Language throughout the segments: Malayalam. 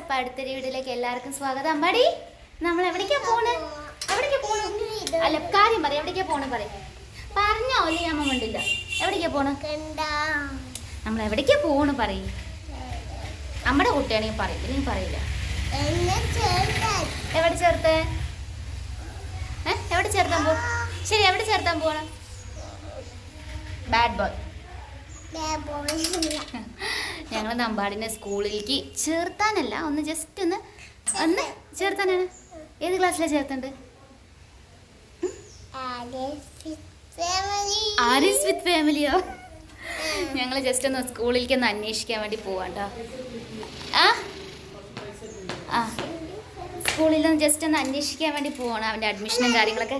അപ്പൊ അടുത്തൊരു വീഡിയോയിലേക്ക് എല്ലാവർക്കും സ്വാഗതം. മടി നമ്മൾ എവിടേക്കാ പോണ്? എവിടേക്കാ പോണ്? അല്ല കാര്യം പറയാം എവിടേക്കാ പോണ് പറ പറഞ്ഞോ ഇല്ല അമ്മ മിണ്ടില്ല എവിടേക്കാ പോണ്? നമ്മൾ എവിടേക്കാ പോണ് പറയും. നമ്മുടെ കുട്ടിയാണെങ്കിൽ പറയും ഇല്ലെങ്കിൽ പറയില്ല. എവിടെ ചേർത്ത്? എവിടെ ചേർത്താൻ പോ ശരി എവിടെ ചേർത്താൻ പോണം? ബാഡ് ബോയ് ഞങ്ങൾ നമ്പാടിനെ സ്കൂളിലേക്ക് ചേർത്താനല്ല ഒന്ന് ജസ്റ്റ് ഒന്ന് ഒന്ന് ചേർത്താനാണ്. ഏത് ക്ലാസ്സിലാണ് ചേർത്തണ്ട് ആരിസ് വിത്ത് ഫാമിലിയോ? ഞങ്ങൾ ജസ്റ്റ് ഒന്ന് സ്കൂളിലേക്ക് ഒന്ന് അന്വേഷിക്കാൻ വേണ്ടി പോവാട്ടോ. ആ? ആ. സ്കൂളിൽ ഒന്ന് ജസ്റ്റ് ഒന്ന് അന്വേഷിക്കാൻ വേണ്ടി പോവാണ് അവന്റെ അഡ്മിഷനും കാര്യങ്ങളൊക്കെ.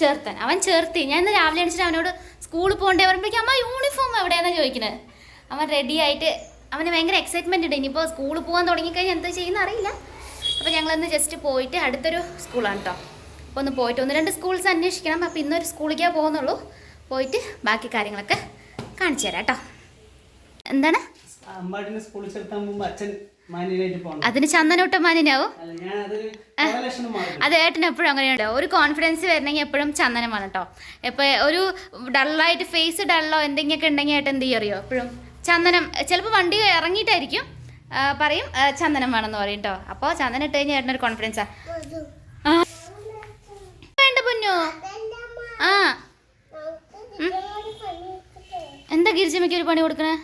ചേർത്താൻ. അവൻ ചേർത്തി. ഞാൻ ഇന്ന് രാവിലെ അടിച്ചിട്ട് അവനോട് സ്കൂളിൽ പോകണ്ടേ പറയുമ്പോഴേക്കും അമ്മ യൂണിഫോം എവിടെയാണെന്നാണ് ചോദിക്കുന്നത് അവൻ റെഡി ആയിട്ട് അവന് ഭയങ്കര എക്സൈറ്റ്മെന്റ് ഉണ്ട്. ഇനിയിപ്പോൾ സ്കൂളിൽ പോകാൻ തുടങ്ങിക്കഴിഞ്ഞാൽ എന്താ ചെയ്യുന്ന അറിയില്ല. അപ്പോൾ ഞങ്ങളൊന്ന് ജസ്റ്റ് പോയിട്ട് അടുത്തൊരു സ്കൂളാണ് കേട്ടോ അപ്പോൾ ഒന്ന് പോയിട്ട് ഒന്ന് രണ്ട് സ്കൂൾസ് അന്വേഷിക്കണം. അപ്പോൾ ഇന്നൊരു സ്കൂളിലേക്കാ പോകുന്നുള്ളൂ പോയിട്ട് ബാക്കി കാര്യങ്ങളൊക്കെ കാണിച്ചു തരാം കേട്ടോ എന്താണ്? അതിന് ചന്ദനോട്ട മാനിനാവും അത് ഏട്ടൻ എപ്പോഴും അങ്ങനെയുണ്ട് ഒരു കോൺഫിഡൻസ് വരണമെങ്കിൽ എപ്പോഴും ചന്ദനമാണ് കേട്ടോ ഇപ്പൊ ഒരു ഡള്ളായിട്ട് ഫേസ് ഡള്ളോ എന്തെങ്കിലുമൊക്കെ ഉണ്ടെങ്കിൽ ഏട്ടൻ എന്ത് ചെയ്യറിയോ എപ്പോഴും? ചന്ദനം ചിലപ്പോൾ വണ്ടി ഇറങ്ങിയിട്ടായിരിക്കും പറയും ചന്ദനം വേണമെന്ന് പറയും കേട്ടോ അപ്പോൾ ചന്ദനം ഇട്ട് കഴിഞ്ഞാൽ ചേട്ടനൊരു കോൺഫിഡൻസാ വേണ്ട പൊന്നു? ആ. എന്താ ഗിരിജമ്മയ്ക്ക് ഒരു പണി കൊടുക്കണേ?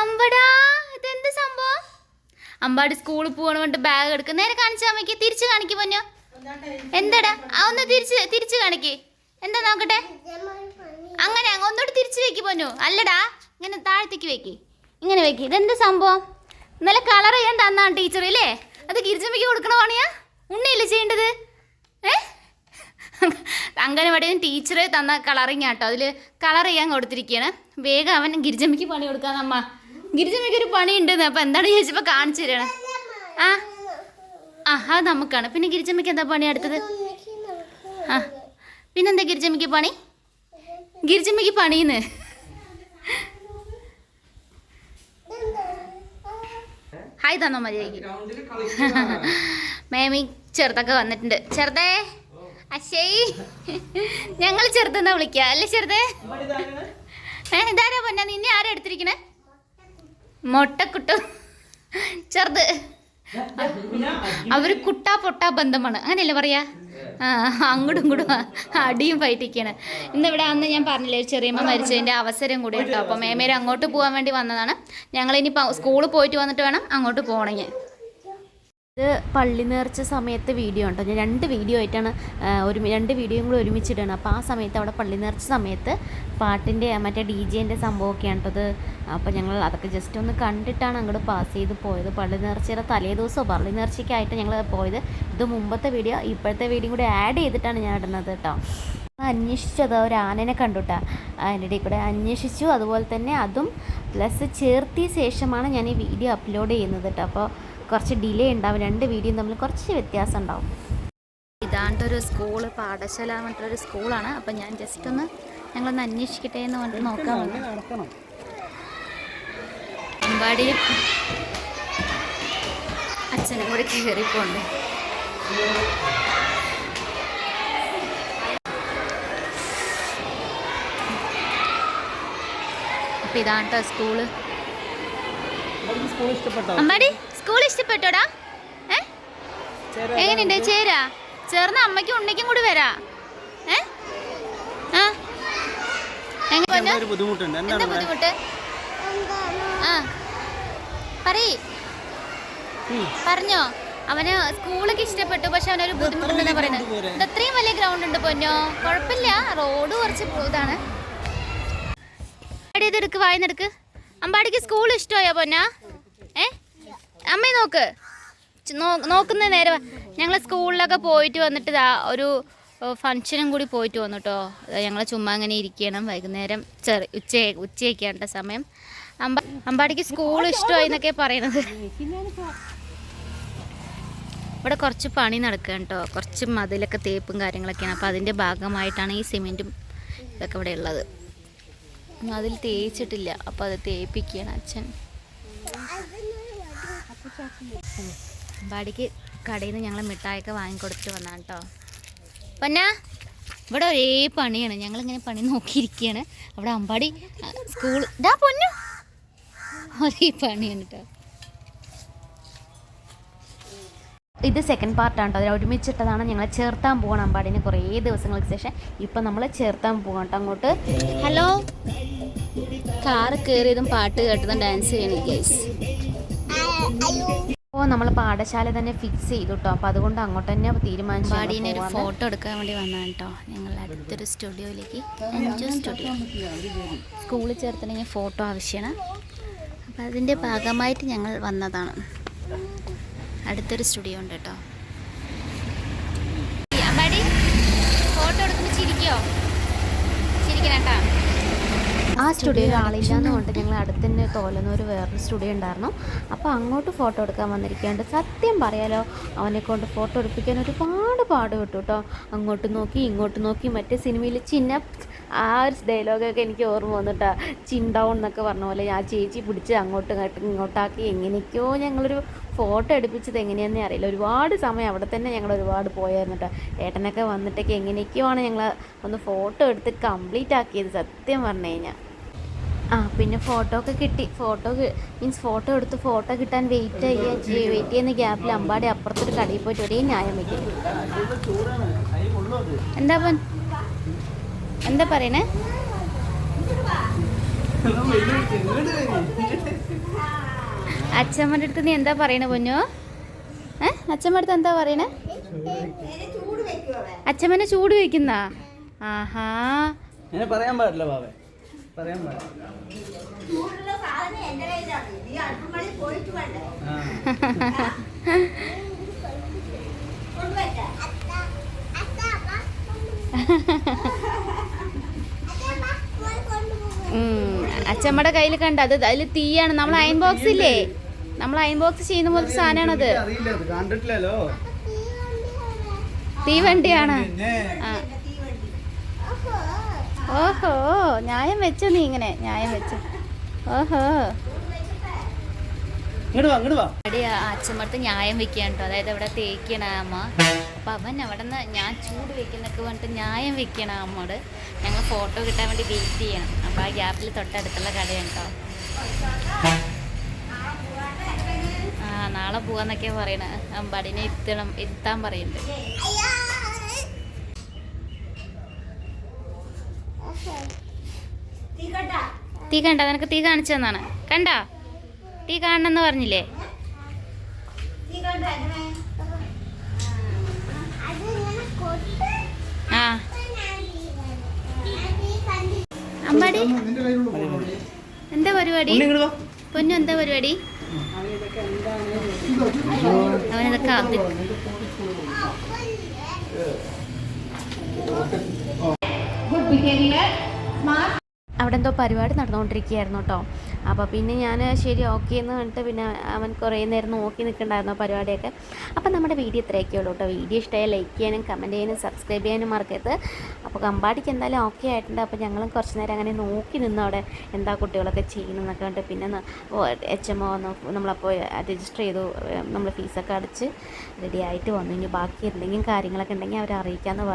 അമ്പടാ ഇതെന്ത് സംഭവം? അമ്പാട് സ്കൂളിൽ പോകണ കൊണ്ട് ബാഗ് എടുക്കും. നേരെ കാണിച്ചാൽ അമ്മയ്ക്ക് തിരിച്ച് കാണിക്കും പൊന്നു. എന്താടാ? ഒന്ന് തിരിച്ച് തിരിച്ച് കാണിക്ക്. എന്താ നോക്കട്ടെ? അങ്ങനെ ഒന്നുകൂടി തിരിച്ചു വെക്ക് പൊന്നു. അല്ലടാ. ഇങ്ങനെ താഴത്തേക്ക് വെക്കി. ഇങ്ങനെ വെക്കി. ഇതെന്ത് സംഭവം? ഇന്നലെ കളർ ചെയ്യാൻ തന്നാണ് ടീച്ചർ അല്ലേ അത് ഗിരിജമ്മയ്ക്ക് കൊടുക്കണ പണിയാ? ഉണ്ണിയല്ലേ ചെയ്യേണ്ടത്? ഏ? അംഗനവാടിയിൽ ടീച്ചർ തന്ന കളറിങ് ആട്ടോ അതിൽ കളർ ചെയ്യാൻ കൊടുത്തിരിക്കുകയാണ് വേഗം അവൻ ഗിരിജമ്മയ്ക്ക് പണി കൊടുക്കാം അമ്മ. ഗിരിജമ്മയ്ക്ക് ഒരു പണി ഉണ്ടെന്ന്. അപ്പം എന്താണ് ചോദിച്ചപ്പോൾ കാണിച്ചു തരണം. ആ? ആ അത് നമുക്കാണ്. പിന്നെ ഗിരിജമ്മയ്ക്ക് എന്താ പണി അടുത്തത്? ആ. പിന്നെന്താ ഗിരിജമ്മയ്ക്ക് പണി? ഗിരിജമ്മയ്ക്ക് പണിന്ന്. ഹായ് തന്നോ മര്യാദയ്ക്ക് മേമി ചെറുതൊക്കെ വന്നിട്ടുണ്ട്. ചെറുതേ? അശേ ഞങ്ങൾ ചെറുതെന്നാ വിളിക്കുക അല്ലേ ചെറുതേ? ഏ ഇതാരാ പൊന്ന? നിന്നെ ആരാ എടുത്തിരിക്കണേ? മൊട്ടക്കുട്ടു. ചെറുത്. അവർ കുട്ടാ പൊട്ടാ ബന്ധമാണ്. അങ്ങനെയല്ലേ പറയാ? അങ്ങോട്ടും ഇങ്ങോട്ടും അടിയും ഫൈറ്റിക്കാണ് ഇന്നിവിടെ അന്ന് ഞാൻ പറഞ്ഞില്ലേ ചെറിയമ്മ മരിച്ചതിന്റെ അവസരം കൂടി കേട്ടോ അപ്പോൾ മേമേര് അങ്ങോട്ട് പോകാൻ വേണ്ടി വന്നതാണ്. ഞങ്ങൾ ഇനി സ്കൂളിൽ പോയിട്ട് വന്നിട്ട് വേണം അങ്ങോട്ട് പോകണമെങ്കിൽ. ഇത് പള്ളി നേർച്ച സമയത്തെ വീഡിയോ ഉണ്ടോ ഞാൻ രണ്ട് വീഡിയോ ആയിട്ടാണ് ഒരു രണ്ട് വീഡിയോയും കൂടി ഒരുമിച്ചിട്ടാണ്. അപ്പോൾ ആ സമയത്ത് അവിടെ പള്ളി നേർച്ച സമയത്ത് പാട്ടിന്റെ മറ്റേ ഡി ജെന്റെ സംഭവമൊക്കെയാണ് കേട്ടത്. അപ്പോൾ ഞങ്ങൾ അതൊക്കെ ജസ്റ്റ് ഒന്ന് കണ്ടിട്ടാണ് അങ്ങോട്ട് പാസ് ചെയ്ത് പോയത്. പള്ളി നേർച്ചയുടെ തലേ ദിവസമോ പള്ളി നേർച്ചയ്ക്കായിട്ട് ഞങ്ങൾ പോയത്. ഇത് മുമ്പത്തെ വീഡിയോ ഇപ്പോഴത്തെ വീഡിയോ കൂടി ആഡ് ചെയ്തിട്ടാണ് ഞാൻ ഇടുന്നത് കേട്ടോ. അന്വേഷിച്ചത് ഒരു ആനനെ കണ്ടുട്ടാ അതിന്റെ ഇടയിൽ കൂടെ അന്വേഷിച്ചു. അതുപോലെ തന്നെ അതും പ്ലസ് ചേർത്തിയ ശേഷമാണ് ഞാൻ ഈ വീഡിയോ അപ്ലോഡ് ചെയ്യുന്നത് കേട്ടോ അപ്പോൾ കുറച്ച് ഡിലേ ഉണ്ടാവും. രണ്ട് വീഡിയോ തമ്മിൽ കുറച്ച് വ്യത്യാസം ഉണ്ടാവും. ഇതാണ്ടൊരു സ്കൂൾ പാഠശാല പറഞ്ഞിട്ടൊരു സ്കൂളാണ് അപ്പം ഞാൻ ജസ്റ്റ് ഒന്ന് ഞങ്ങളൊന്ന് അന്വേഷിക്കട്ടെ എന്ന് പറഞ്ഞിട്ട് നോക്കാൻ വന്നു. അമ്പാടിയും അച്ഛനും കൂടി കയറിപ്പോണ്ട് അപ്പം ഇതാണ്ടോ സ്കൂൾ അമ്പാടി സ്കൂൾ ഇഷ്ടപ്പെട്ടോടാ? ഏ? എങ്ങനെയുണ്ട്? ചേരാ. ചേർന്ന് അമ്മയ്ക്കും ഉണ്ണിക്കും കൂടി വരാ. ഏ? ആ? എങ്ങനെ പൊന്നോ? ഒരു ബുദ്ധിമുട്ടുണ്ട്. എന്താ? ബുദ്ധിമുട്ട്? ആ. പറയ്. പറഞ്ഞോ. അവന് സ്കൂളൊക്കെ ഇഷ്ടപ്പെട്ടു പക്ഷെ അവനൊരു ബുദ്ധിമുട്ടുണ്ടെന്നാ പറയുന്നത്? ഇത് അത്രയും വലിയ ഗ്രൗണ്ട് ഉണ്ട് പൊന്നോ. കുഴപ്പമില്ല. റോഡ് കുറച്ച് ഇതാണ്. ഇതെടുക്ക് വായിന്നെടുക്ക് അമ്പാടിക്ക് സ്കൂൾ ഇഷ്ടമായോ പൊന്നാ? അമ്മയെ നോക്ക്. നോക്കുന്ന നേരെ ഞങ്ങൾ സ്കൂളിലൊക്കെ പോയിട്ട് വന്നിട്ട് ഒരു ഫങ്ഷനും കൂടി പോയിട്ട് വന്നു കേട്ടോ ഞങ്ങൾ ചുമ്മാ അങ്ങനെ ഇരിക്കണം വൈകുന്നേരം ചെറു ഉച്ച ഉച്ചയൊക്കെയാണ് സമയം. അമ്പ അമ്പാടിക്ക് സ്കൂൾ ഇഷ്ടമായി എന്നൊക്കെ പറയണത്. ഇവിടെ കുറച്ച് പണി നടക്കുകയാണ് കേട്ടോ കുറച്ച് മതിലൊക്കെ തേപ്പും കാര്യങ്ങളൊക്കെയാണ്. അപ്പോൾ അതിന്റെ ഭാഗമായിട്ടാണ് ഈ സിമെന്റും ഇതൊക്കെ ഇവിടെ ഉള്ളത്. അതിൽ തേച്ചിട്ടില്ല. അപ്പോൾ അത് തേപ്പിക്കുകയാണ് അച്ഛൻ. അമ്പാടിക്ക് കടയിൽ നിന്ന് ഞങ്ങൾ മിഠായൊക്കെ വാങ്ങിക്കൊടുത്തിട്ട് വന്നാണ് കേട്ടോ പൊന്ന ഇവിടെ ഒരേ പണിയാണ്. ഞങ്ങളിങ്ങനെ പണി നോക്കിയിരിക്കുകയാണ് അവിടെ അമ്പാടി സ്കൂൾ ഇതാ പൊന്നു. ഒരേ പണിയാണ് കേട്ടോ ഇത് സെക്കൻഡ് പാർട്ടാണ് കേട്ടോ അതിൽ ഒരുമിച്ചിട്ടതാണ് ഞങ്ങൾ ചേർത്താൻ പോകണം അമ്പാടിനെ കുറേ ദിവസങ്ങൾക്ക് ശേഷം. ഇപ്പം നമ്മൾ ചേർത്താൻ പോകണം കേട്ടോ അങ്ങോട്ട്. ഹലോ കാറ് കയറിയതും പാട്ട് കേട്ടതും ഡാൻസ് ചെയ്യണം അപ്പോൾ നമ്മൾ പാഠശാല തന്നെ ഫിക്സ് ചെയ്തു കേട്ടോ അപ്പോൾ അതുകൊണ്ട് അങ്ങോട്ട് തന്നെ തീരുമാനിച്ചു പാടീനെ ഒരു ഫോട്ടോ എടുക്കാൻ വേണ്ടി വന്നതാണ് കേട്ടോ ഞങ്ങൾ അടുത്തൊരു സ്റ്റുഡിയോയിലേക്ക്. Enjo studio. സ്കൂളിൽ ചേർത്തണെങ്കിൽ ഫോട്ടോ ആവശ്യമാണ് അപ്പം അതിന്റെ ഭാഗമായിട്ട് ഞങ്ങൾ വന്നതാണ്. അടുത്തൊരു സ്റ്റുഡിയോ ഉണ്ട് കേട്ടോ ഫോട്ടോ എടുക്കുമ്പോൾ ചിരിക്കോ? ചിരിക്കണം കേട്ടോ ആ സ്റ്റുഡിയോയിൽ ആളില്ലാന്ന് കൊണ്ട് ഞങ്ങൾ അടുത്ത് തന്നെ തോലുന്നൊരു വേറൊരു സ്റ്റുഡിയോ ഉണ്ടായിരുന്നു. അപ്പോൾ അങ്ങോട്ട് ഫോട്ടോ എടുക്കാൻ വന്നിരിക്കുകയുണ്ട് സത്യം പറയാലോ അവനെ കൊണ്ട് ഫോട്ടോ എടുപ്പിക്കാൻ ഒരുപാട് പാടുപെട്ടു കേട്ടോ അങ്ങോട്ട് നോക്കി ഇങ്ങോട്ട് നോക്കി മറ്റേ സിനിമയിൽ ചിന്ന ആ ഒരു ഡയലോഗൊക്കെ എനിക്ക് ഓർമ്മ വന്നിട്ടാ. ചിണ്ടാവും എന്നൊക്കെ പറഞ്ഞ പോലെ ആ ചേച്ചി പിടിച്ച് അങ്ങോട്ട് ഇങ്ങോട്ടും ഇങ്ങോട്ടാക്കി എങ്ങനെയൊക്കെയോ ഞങ്ങളൊരു ഫോട്ടോ എടുപ്പിച്ചത് എങ്ങനെയാണെന്നേ അറിയില്ല. ഒരുപാട് സമയം അവിടെ തന്നെ ഞങ്ങൾ ഒരുപാട് പോയായിരുന്നു കേട്ടോ ഏട്ടനൊക്കെ വന്നിട്ടൊക്കെ എങ്ങനെയൊക്കെയോ ആണ് ഞങ്ങൾ ഒന്ന് ഫോട്ടോ എടുത്ത് കംപ്ലീറ്റ് ആക്കിയത് സത്യം പറഞ്ഞു കഴിഞ്ഞാൽ ആ പിന്നെ ഫോട്ടോ ഒക്കെ കിട്ടി. ഫോട്ടോ മീൻസ് ഫോട്ടോ എടുത്ത് ഫോട്ടോ കിട്ടാൻ വെയിറ്റ് ചെയ്യുക വെയിറ്റ് ചെയ്യുന്ന ഗ്യാപ്പിൽ അമ്പാടി അപ്പുറത്തൊരു കടയിൽ പോയിട്ട് ഒരേ ന്യായം വയ്ക്കും എന്താ പൻ എന്താ പറയണേ? അച്ഛമ്മയുടെ അടുത്ത് നീ എന്താ പറയണേ പൊന്നോ? ഏ അച്ഛമ്മ അടുത്ത് എന്താ പറയണേ? അച്ഛമ്മനെ ചൂട് വെക്കുന്ന? ആഹാ. പറയാൻ പാടില്ല ബാബേ. പറയാൻ. അച്ഛമ്മയുടെ കയ്യിൽ കണ്ട അത് അതിൽ തീയാണ്. നമ്മൾ അയൺ ബോക്സ് ഇല്ലേ? നമ്മൾ അയൺ ബോക്സ് ചെയ്യുന്ന പോലത്തെ സാധനമാണത്. അറിയില്ല അത് കണ്ടിട്ടില്ലല്ലോ. തീവണ്ടിയാണ്. ആ. ഓഹോ ന്യായം വെച്ചു നീ ഇങ്ങനെ. ന്യായം വെച്ചു. ഓഹോ. അവിടെ അച്ഛമ്മടുത്ത് ന്യായം വെക്കുകയാണ് കേട്ടോ അതായത് അവിടെ തേക്കണ അമ്മ. അപ്പം അവൻ അവിടെ നിന്ന് ഞാൻ ചൂട് വെക്കുന്നൊക്കെ പറഞ്ഞിട്ട് ന്യായം വെക്കണ അമ്മോട്. ഞങ്ങൾ ഫോട്ടോ കിട്ടാൻ വേണ്ടി വെയിറ്റ് ചെയ്യണം. അപ്പം ആ ഗ്യാപ്പിൽ തൊട്ടടുത്തുള്ള കടയാണ് കേട്ടോ ആ നാളെ പോവാന്നൊക്കെയാ പറയണേ. അമ്പാടിനെ എത്തണം എത്താൻ പറയുന്നുണ്ട് തീ കണ്ട തീ കണ്ട? നിനക്ക് തീ കാണിച്ചു തന്നാണ്. കണ്ട? തീ കാണണമെന്ന് പറഞ്ഞില്ലേ? ആ. അമ്പാടി എന്താ പരിപാടി? പൊന്നു എന്താ പരിപാടി? അവനതൊക്കെ അത് അവിടെ എന്തോ പരിപാടി നടന്നുകൊണ്ടിരിക്കുകയായിരുന്നു കേട്ടോ. അപ്പോൾ പിന്നെ ഞാൻ ശരി ഓക്കെ എന്ന് പറഞ്ഞിട്ട് പിന്നെ അവൻ കുറേ നേരം നോക്കി നിൽക്കണ്ടായിരുന്നു പരിപാടിയൊക്കെ. അപ്പോൾ നമ്മുടെ വീഡിയോ ഇത്രയൊക്കെ ഉള്ളൂ കേട്ടോ. വീഡിയോ ഇഷ്ടമായ ലൈക്ക് ചെയ്യാനും കമന്റ് ചെയ്യാനും സബ്സ്ക്രൈബ് ചെയ്യാനും മറക്കരുത്. അപ്പോൾ കമ്പാടിക്ക് എന്തായാലും ഓക്കെ ആയിട്ടുണ്ട്. അപ്പോൾ ഞങ്ങളും കുറച്ച് നേരം അങ്ങനെ നോക്കി നിന്ന് അവിടെ എന്താ കുട്ടികളൊക്കെ ചെയ്യുന്നതെന്നൊക്കെ കണ്ട് പിന്നെ എച്ച് എം ഒ നമ്മളപ്പോൾ രജിസ്റ്റർ ചെയ്തു. നമ്മൾ ഫീസൊക്കെ അടച്ച് റെഡി ആയിട്ട് വന്നു. ഇനി ബാക്കി എന്തെങ്കിലും കാര്യങ്ങളൊക്കെ ഉണ്ടെങ്കിൽ അവരെ അറിയിക്കാമെന്ന് പറഞ്ഞു.